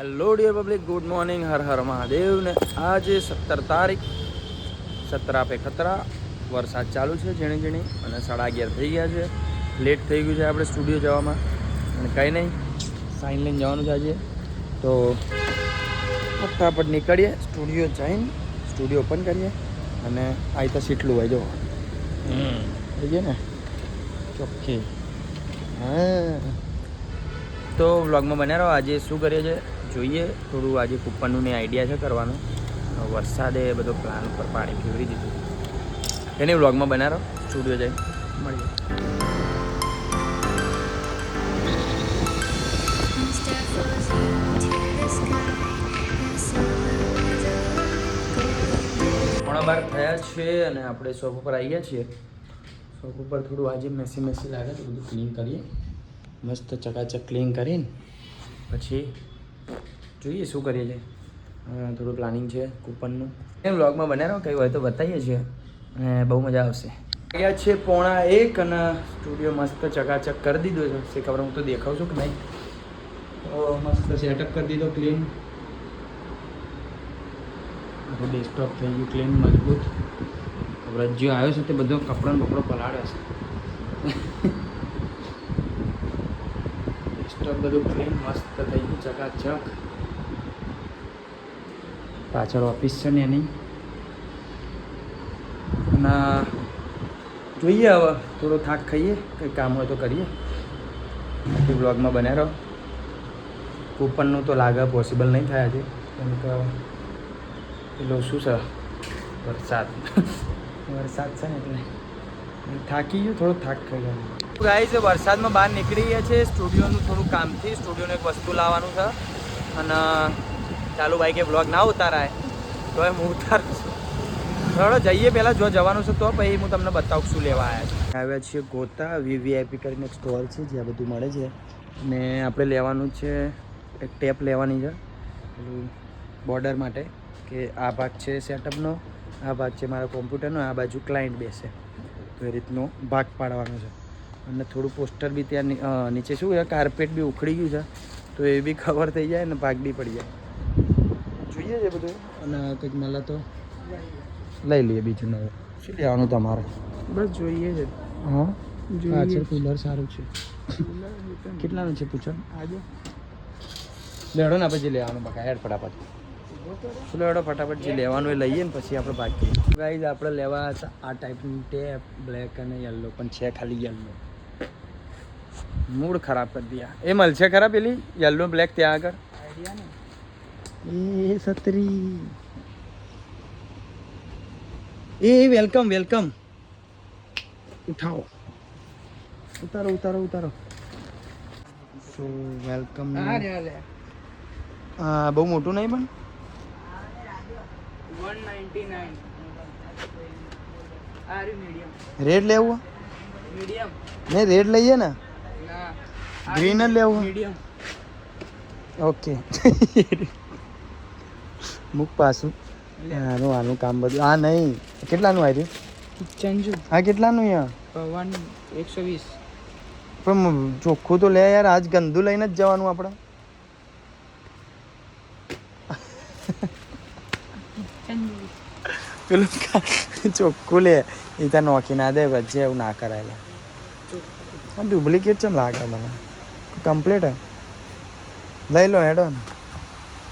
Hello dear public good morning Har Har Mahadev ને આજે સત્તર તારીખ સત્તરા પે ખતરા વરસાદ ચાલુ છે ઝીણી ઝીણી અને સાડા અગિયાર થઈ ગયા છે. લેટ થઈ ગયું છે આપણે સ્ટુડિયો જવામાં. અને કંઈ નહીં સાઈન લઈને જવાનું છે આજે. તો ફટાફટ નીકળીએ સ્ટુડિયો જઈને સ્ટુડિયો ઓપન કરીએ. અને આવી તો સીટલું હોય જો. થઈ ગયું ને? ચોખ્ખી. હા. તો વ્લોગમાં બન્યા રહો. આજે શું કરીએ છે જોઈએ, થોડું આજે કૂપનનું ને આઈડિયા છે કરવાનું. વરસાદે બધો પ્લાન ઉપર પાણી ફેરવી દીધું. એને વ્લોગમાં બનાવો સ્ટુડિયો જઈ મળીએ. પોણા બાર થયા છે અને આપણે શોપ ઉપર આવી છીએ. શોપ ઉપર થોડું આજે મેસી મેસી લાગે તો બધું ક્લીન કરીએ. મસ્ત ચકાચક ક્લીન કરીને. પછી જોઈએ શું કરીએ છીએ. થોડું પ્લાનિંગ છે કૂપનનું. એમ બ્લોગમાં બનાવો કંઈ હોય તો બતાવીએ છીએ. અને બહુ મજા આવશે. ગયા છે પોણા એક અને સ્ટુડિયો મસ્ત ચકાચક કરી દીધો છે. ખબર હું તો દેખાઉં છું કે નહીં? મસ્ત સેટઅપ કરી દીધો ક્લીન ડેસ્કટોપ થઈ ગયું ક્લીન મજબૂત. રજ્જો આવ્યો છે તે બધો કપડાનો બપડો પલાળ્યો છે. બધું ક્લીન મસ્ત થઈ ગયું, ચકાચક. પાછળ ઓફિસ છે ને એની. અને જોઈએ હવે, થોડો થાક ખાઈએ, કંઈ કામ હોય તો કરીએ. બાકી બ્લોગમાં બન્યા રહો. કૂપનનું તો લાગે પોસિબલ નહીં થાય આજે. કેમ કે પેલો શું છે? વરસાદ. વરસાદ છે ને એટલે. થાકી ગયો થોડો થાક ખાઈ ગયો. ગાઈઝ વરસાદમાં બહાર નીકળી ગયા છે. સ્ટુડિયોનું થોડું કામથી સ્ટુડિયોનું એક વસ્તુ લાવવાનું છે. અને, ચાલુ ભાઈ કે બ્લોગ ના ઉતારાય. તો હું ઉતારું છું. થોડો જઈએ પહેલાં, જો જવાનું છે તો પછી હું તમને બતાવું શું લેવા આવ્યા છે. આવ્યા છીએ ગોતા વીવીઆઈપી કરીને એક સ્ટોર છે, જ્યાં બધું મળે છે. ને આપણે લેવાનું છે, એક ટેપ લેવાની છે. પેલું બોર્ડર માટે, કે આ ભાગ છે સેટઅપનો આ ભાગ છે મારા કોમ્પ્યુટરનો આ બાજુ ક્લાયન્ટ બેસે. તો એ રીતનો ભાગ પાડવાનો છે. અને થોડું પોસ્ટર બી ત્યાં નીચે શું છે? કાર્પેટ બી ઉખડી ગયું છે. તો એ બી કવર થઈ જાય ને ભાગ બી પડી જાય. જોઈએ છે બધું? અને કંઈક મળે તો લઈ લઈએ બીજું નવું. શું લેવાનું તમારે? બસ જોઈએ છે. હા? પાછળ. કુલર સારું છે. કેટલાનું છે પૂછો? આજે. લેડો ને પછી લેવાનું બકા હેડ ફટાફટ. ચલો હેડો ફટાફટ જે લેવાનું એ લઈએ ને પછી આપણે બાકી. ગાઈઝ આપણે લેવા હતા આ ટાઈપની ટેપ બ્લેક અને યલો પણ છે ખાલી યલો મૂડ ખરાબ કરી દિયા એ મળશે ખરા પેલી યલો બ્લેક ત્યાં આગળ આઈડિયા ને એ સત્રી એ વેલકમ વેલકમ ઉઠાવો ઉતારો ઉતારો ઉતારો સો વેલકમ હા રે રે હા બહુ મોટું નહીં પણ 199 આ રે મીડિયમ રેડ લેવું મીડિયમ નહીં રેડ લઈએ ને ના Green જ લેવું? મીડિયમ ઓકે મૂક પાછું આનું આનું કામ બધું આ નહીં કેટલાનું આવ્યું ચંજુ આ કેટલાનું યાર વન એકસો વીસ પણ ચોખ્ખું તો લે યાર આજ ગંદુ લઈને જ જવાનું આપણે પેલું ચોખ્ખું લે એ ત્યાં નોખી ના દે વચ્ચે એવું ના કરાયેલા ડુપ્લિકેટ ચમ લાગે મને કમ્પ્લીટ હે? લઈ લો હેડો ને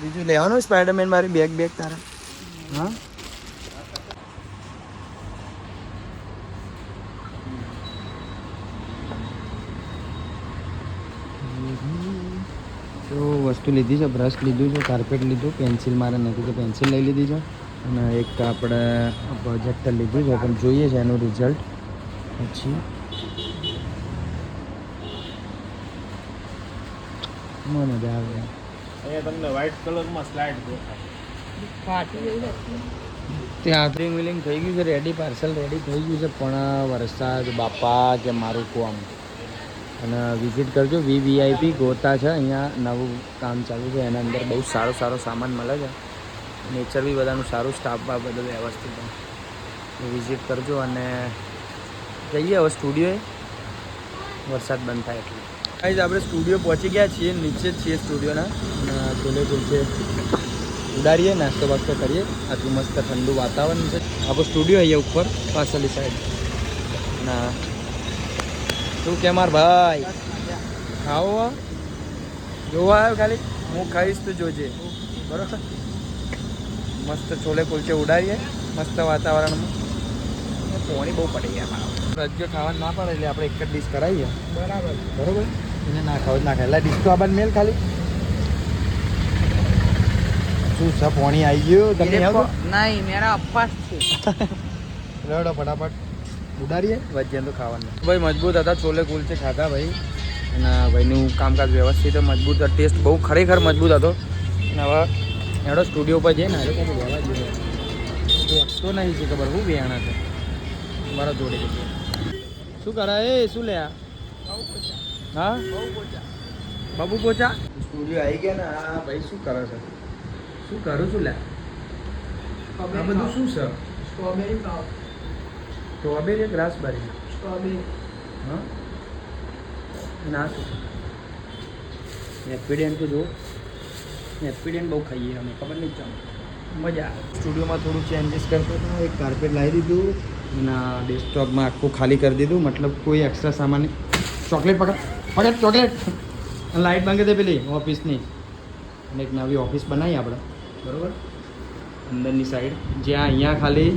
બીજું લેવાનું સ્પાઈડરમેન મારી બેગ બેગ તારા? હા? તો વસ્તુ લીધી છે બ્રશ લીધું છે કાર્પેટ લીધું પેન્સિલ મારે નથી, તો પેન્સિલ લઈ લીધી છે. અને એક આપણે પ્રોજેક્ટર લીધું છે, પણ જોઈએ છે એનું રિઝલ્ટ પછી મને મજા આવે. અહીંયા તમને વ્હાઇટ કલરમાં સ્લાઇડ દેખાય ત્યાં ડ્રિંગ વિલિંગ થઈ ગયું છે રેડી પાર્સલ રેડી થઈ ગયું છે પણ વરસાદ બાપા કે મારું કોમ. અને વિઝિટ કરજો વી વીઆઈપી ગોતા છે અહીંયા નવું કામ ચાલુ છે એના અંદર બહુ સારો સારો સામાન મળે છે. નેચર બી બધાનું સારું સ્ટાફ બા બધું વ્યવસ્થિત વિઝિટ કરજો અને જઈએ હવે સ્ટુડિયોએ વરસાદ બંધ થાય એટલે. ગાઈઝ આપણે સ્ટુડિયો પહોંચી ગયા છીએ નીચે જ છીએ સ્ટુડિયોના છોલે કુલચે ઉડાડીએ નાસ્તો બાસ્તો કરીએ. આટલું મસ્ત ઠંડુ વાતાવરણ છે. આપણો સ્ટુડિયો અહીંયા ઉપર પાછળની સાઈડ ના શું કે માર ભાઈ? ખાવો જોવા આવ્યો ખાલી? હું ખાઈશ તો જોજે. બરોબર? મસ્ત છોલે કુલચે ઉડાડીએ. મસ્ત વાતાવરણમાં. પોણી બહુ પડી ગયા રજ્જો ખાવાનું ના પડે એટલે આપણે એક જ ડીશ કરાવીએ. બરાબર. બરોબર? એને ના ખાવ ના ખાય એટલે ડીશ આબાદ મેલ ખાલી. શું છે પોણી આવી ગયું? તમે નહીં મેરા અપ્પાસ છે. રડો ફટાફટ. ઉડાડીએ. વચ્ચે તો ખાવાનું ભાઈ મજબૂત હતા છોલે કુલચે ખાતા ભાઈ. અને ભાઈનું કામકાજ વ્યવસ્થિત મજબૂત ટેસ્ટ બહુ ખરેખર મજબૂત હતો. અને હવે એનો સ્ટુડિયો પર જઈને હારે કાંઈ લેવા જોઈએ. તો નહીં છે ખબર હું વ્યાણા છે. મારા જોડે શું કરા એ શું લે આ? હા? બાબુ પોચા. સ્ટુડિયો આવી ગયા ને આ ભાઈ શું કરે છે? શું કરું છું લે? આ બધું શું છે? સ્ટ્રોબેરી ખાવ. સ્ટ્રોબેરી કે રાસબેરી સ્ટ્રોબેરી હા? ના. શું હેપીડેન્ટ તો જો નેપીડિયન બહુ ખાઈએ અમે ખબર નહીં ચાલે મજા આવે. સ્ટુડિયોમાં થોડું ચેન્જીસ કરતો હતો એક કાર્પેટ લાવી દીધું અને ડેસ્કટોપમાં આખું ખાલી કરી દીધું મતલબ કોઈ એક્સ્ટ્રા સામાન ચોકલેટ પકડ. પકડ ચોકલેટ લાઇટ માંગે તે પેલી ઓફિસની. અને એક નવી ઓફિસ બનાવી આપણે. બરોબર? અંદરની સાઈડ જ્યાં અહીંયા ખાલી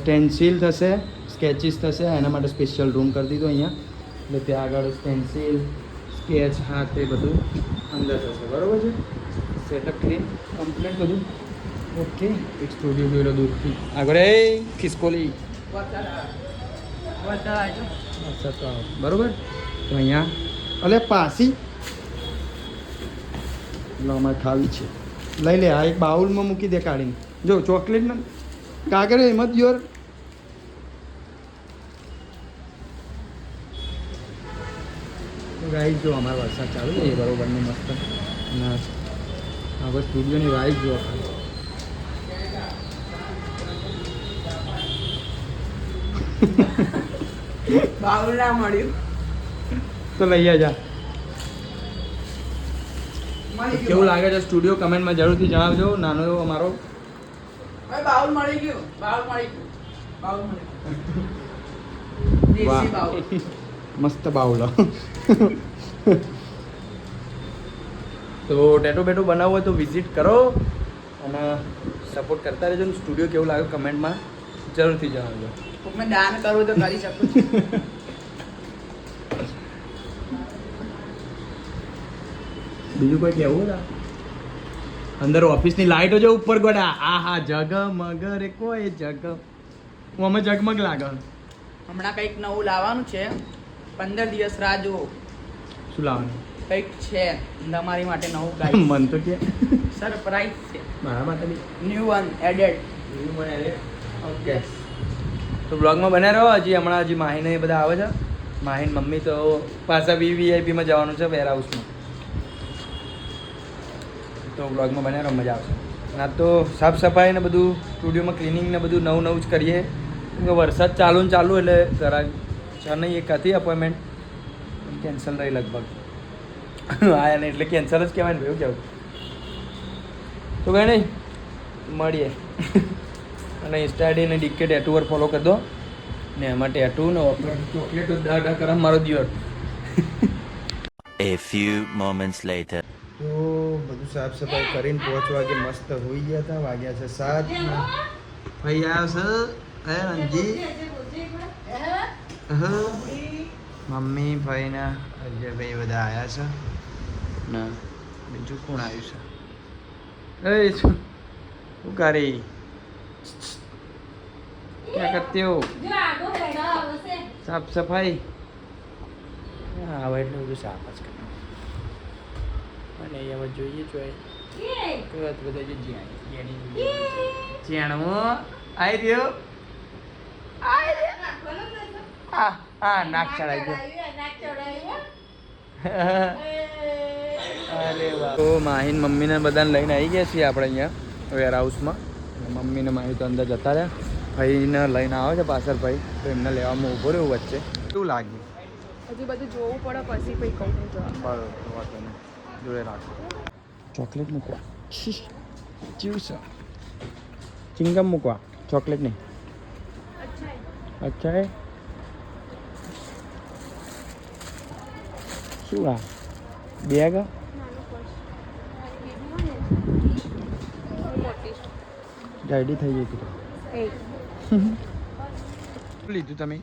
સ્ટેન્સિલ થશે સ્કેચીસ થશે એના માટે સ્પેશિયલ રૂમ કરી દીધો અહીંયા. એટલે ત્યાં આગળ સ્ટેન્સિલ સ્કેચ હા તે બધું અંદર થશે. બરાબર છે? સેટઅપ ક્લીન કમ્પ્લીટ બધું. ઓકે એક સ્ટુડિયો જોઈ લો દૂરથી. આગળ એ ખિસકોલી. બરોબર? અહીંયા. અલે, પાસી. એટલે અમારે ખાવી છે. લઈ લે, આ એક બાઉલમાં મૂકી દે કાઢીને. જો, ચોકલેટ ને કાગર એમ જ યોર ગાઈસ જો, અમારો વરસાદ ચાલુ છે, એ બરોબર ને મસ્ત. ના, હવે સ્ટુડિયોની વાઇફ જો ખાલી બાઉલ ના મળ્યું. તો લઈ જા કેવું લાગે છે સ્ટુડિયો? કમેન્ટમાં જરૂરથી જણાવજો. નાનો એવો અમારો. બાઉલ મળી ગયું. બાઉલ મળી ગયું. બાઉલ મળી ગયું. મસ્ત બાઉલો. તો ટેટો બેટો બનાવવું હોય તો વિઝિટ કરો અને સપોર્ટ કરતા રહેજો ને. સ્ટુડિયો કેવું લાગે કમેન્ટમાં? જરૂરથી જણાવજો. મેં દાન કરવું તો કરી શકું બીજું કોઈ કહેવું ના અંદર ઓફિસની લાઈટો જો ઉપર ગોડા. આ હા જગમગ રે કોઈ જગ હું અમે જગમગ લાગે હમણાં કંઈક નવું લાવવાનું છે. પંદર દિવસ રાહ જુઓ. શું લાવવાનું? કંઈક છે. તમારી માટે નવું કાંઈ મન તો કે. સરપ્રાઈઝ છે. મારા માટે બી. ન્યૂ વન એડેડ ઓકે તો બ્લોગમાં બને રહો. હજી હમણાં હજી માહીને એ બધા આવે છે. માહીન મમ્મી તો પાછા વીવીઆઈપીમાં જવાનું છે વેર હાઉસમાં તો બ્લોગમાં બને રહો, મજા આવશે. ના તો સાફ સફાઈ ને બધું, સ્ટુડિયોમાં ક્લિનિંગ ને બધું નવું નવું જ કરીએ. કેમ કે વરસાદ ચાલુ ને ચાલુ એટલે જરા છ નહીં એક હતી અપોઇન્ટમેન્ટ કેન્સલ રહી લગભગ. હા, એને એટલે કેન્સલ જ કહેવાય ને ભાઈ કેવું? તો કંઈ નહીં, મળીએ. અને ઇન્સ્ટાડી ને ડીકે ટેટુ પર ફોલો કરી દો. ને એમાં ટેટુ ને ચોકલેટ દા દા કરા મારો દિવસ. A few moments later. તો બધું સાફ સફાઈ કરીને પાંચ વાગે મસ્ત હોઈ ગયા હતા વાગ્યા છે સાત. ભાઈ આવ્યો છે? હે રણજી હા. મમ્મી ભાઈ ને અજયભાઈ બધા આવ્યા છે. ને બીજું કોણ આવ્યું છે? એ શું કરી? ક્યાં કરતી હો? સાફ સફાઈ? હા જ એટલે બધું સાફ જ કરવાનું અને હવે જોઈએ જોઈએ બધા જે જ્યાં જ્યાંની જોઈએ રહ્યો? આઈ રહ્યો હા હા નાક ચડાઈ ગયો અરે વાહ. તો માહીન મમ્મીને બધાને લઈને આવી ગયા છીએ આપણે અહીંયા વેર હાઉસમાં મમ્મીને માહી તો અંદર જતા રહ્યા. ભાઈને લઈને આવે છે પાછળ ભાઈ તો એમને લેવામાં ઊભો રહ્યો વચ્ચે. શું લાગ્યું? હજી બધું જોવું પડે પછી કહું. બરોબર વાંધો નહીં. જોડે રાખો ચોકલેટ મૂકવા ચીવ છે ચિંગમ મૂકવા ચોકલેટ નહીં અચ્છા એ શું આ બેગ ગાડી થઈ ગઈ હતી એ લીધું તમે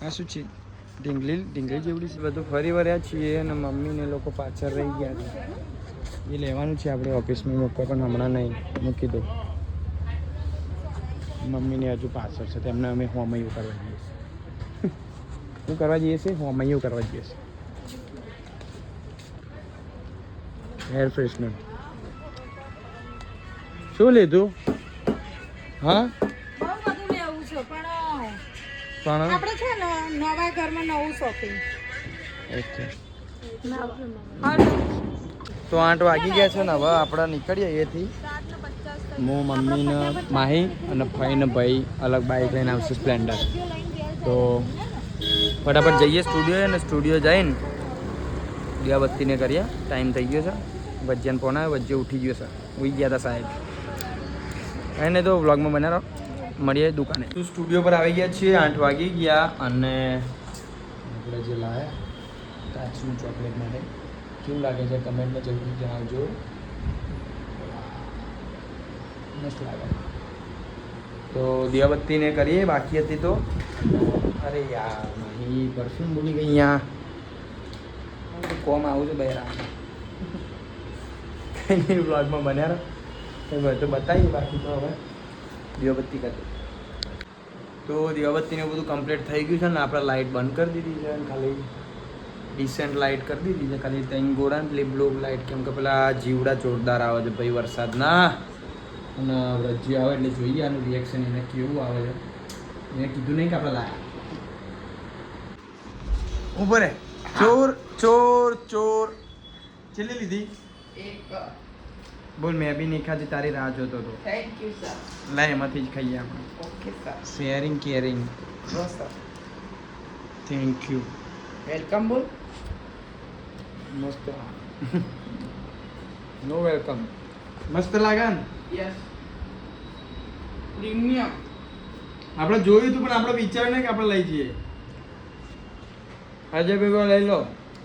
આ શું છે ઢીંગલી ઢીંગલી જેવડી બધું ફરી વળ્યા છીએ અને મમ્મી ને લોકો પાછળ રહી ગયા છે. એ લેવાનું છે આપણે ઓફિસમાં મૂકવા, પણ હમણાં નહીં. મૂકી દો મમ્મીને હજુ પાછળ છે. તેમને અમે હોમૈયું કરવા જઈએ છીએ. શું કરવા જઈએ છીએ? હોમૈયું કરવા જઈએ છીએ. હેર ફ્રેશનર શું લીધું? હા? પણ આપણે છે ને નવા ઘરમાં નવું શોપિંગ ઓકે. તો આઠ વાગી ગયા છે ને હવે આપણે નીકળીએ અહીંયાથી. હું મમ્મીને માહી અને ભાઈને ભાઈ અલગ બાઈક લઈને આવશે સ્પ્લેન્ડર. તો ફટાફટ જઈએ સ્ટુડિયો અને સ્ટુડિયો જઈને દિયાબત્તીને કરીએ. ટાઈમ થઈ ગયો છે. વજ્જાને ફોન આવ્યો વજ્જે ઉઠી ગયો છે. ઉઈ ગયા હતા સાહેબ. એને તો વ્લોગમાં બનાવો મળીએ દુકાને. તો સ્ટુડિયો પર આવી ગયા છીએ, આઠ વાગી ગયા અને આપણે જે લાયા, કાચનું ચોકલેટ માટે. કેવું લાગે છે? કમેન્ટમાં જરૂર જણાવજો. મસ્ત લાગે. તો દિયાબત્તીને કરીએ, બાકી હતી તો? અરે યાર નહીં પરફ્યુમ ભૂલી ગઈ અહીંયા. કોમ આવું છું બહેરા બ્લોગમાં બન્યા રહો. તો બતાવીએ બાકી તો હવે. દિવાબત્તી કરી તો દિવાબત્તીને બધું કમ્પ્લીટ થઈ ગયું છે ને આપણે લાઇટ બંધ કરી દીધી છે અને ખાલી ડિસેન્ટ લાઇટ કરી દીધી છે. ખાલી ત્યાં ગોળા ને પેલી બ્લુ લાઇટ કેમ કે પેલા જીવડા જોરદાર આવે છે ભાઈ વરસાદના. અને રજી આવે એટલે જોઈએ આનું રિએક્શન એને કેવું આવે છે. મેં કીધું નહીં કે આપણે લાયા. ઊભો રે ચોર ચોર ચોર. છેલ્લી લીધી? એક. બોલ મેં બી નહીં ખાધી તારી રાહ જોતો હતો. થેન્ક યુ સર લાય એમાંથી જ ખાઈએ આપણે. ઓકે સર શેરિંગ કેરિંગ નો સર થેન્ક યુ વેલકમ બોલ. મસ્ત. નો વેલકમ મસ્ત લાગે ને યસ પ્રીમિયમ. આપણે જોયું હતું પણ આપણે વિચાર ને કે આપણે લઈ જઈએ. આજે ભેગો લઈ લો.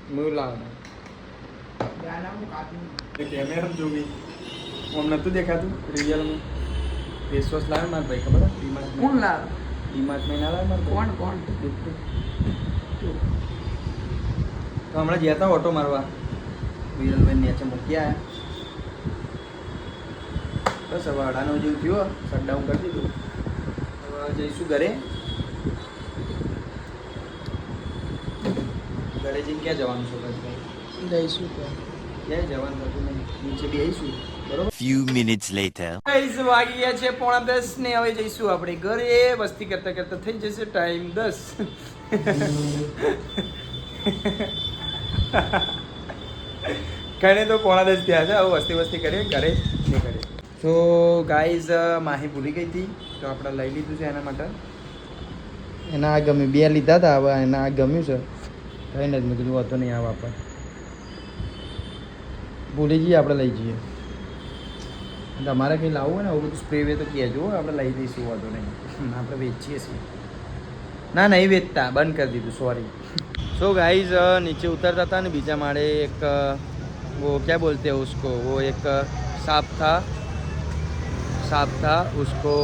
હું લાવ કેમેરા જોવી આમ નતું દેખાતું રિયલમાં ફેસ વોશ લાવે મારા ભાઈ ખબર ડીમાર્ટ કોણ લાવ? ડીમાર્ટમાં ના લાવે મારા કોણ કોણ? તો હમણાં ગયા હતા ઓટો મારવા. વિરલભાઈ નીચે મૂકી આવ્યા બસ હવે અઢાનો જેવું થયો શટડાઉન કરી દીધું. હવે જઈશું ઘરે. ઘરે જઈને ક્યાં જવાનું છે ભાઈ જઈશું ક્યાં? ક્યાંય જવાનું હતું નહીં નીચે બી આવીશું. બરોબર? મિનિટ્સ લેટર ગાઈસ વાગી ગયા છે પોણા દસ ને હવે જઈશું આપણે ઘરે. વસ્તી કરતા કરતા થઈ જશે ટાઈમ દસ. કઈને તો પોણા દસ થયા છે. હવે વસ્તી વસ્તી કરીએ ઘરે નીકળીએ સો ગાઈઝ માહી ભૂલી ગઈ હતી તો આપણે લઈ લીધું છે એના માટે. એના આ ગમ્યું બે લીધા હતા હવે એના આ ગમ્યું છે. થઈને જ મેં કીધું વાંધો નહીં આ વાપર ભૂલી જઈએ આપણે લઈ જઈએ. તમારે કંઈ લાવવું હોય ને આવું બધું સ્પ્રે વે તો કહેજો હો, આપણે લઈ દઈશું વાંધો નહીં આપણે વેચીએ છીએ ના નહીં વેચતા બંધ કરી દીધું સોરી સો ગાઈઝ નીચે ઉતરતા હતા ને બીજા માળે એક અ, वो क्या बोलते हैं उसको वो एक अ, सांप था सांप था उसको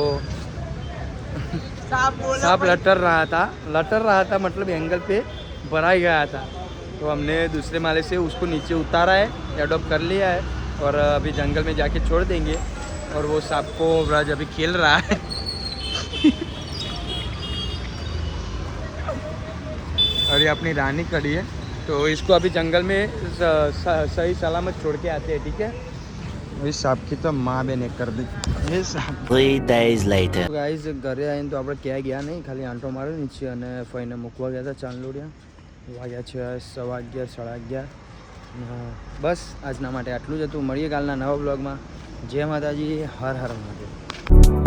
सांप लटर रहा था लटर रहा था मतलब एंगल पे भरा गया था तो हमने दूसरे माले से उसको नीचे उतारा है एडोप्ट कर लिया है और अभी जंगल में जाके छोड़ देंगे और वो सांप को ब्रज अभी खेल रहा है और ये अपनी रानी खड़ी है तो इसको अभी जंगल में स- स- सही सलामत छोड़ के आते हैं ठीक है इस सांप की तो माँ બેને कर दी ये सांप Three days later. ગાઈઝ ઘરે આવીને તો આપણે ક્યાંય ગયા નહીં ખાલી આંટો માર્યો નીચે અને ફઈને મૂકવા ગયા હતા ચાંદલોડિયા વાગ્યા છે સવા અગિયાર સાડા અગિયાર અને બસ, આજના માટે આટલું જ હતું. મળીએ કાલના નવા બ્લોગમાં. જય માતાજી. હર હર મહાદેવ.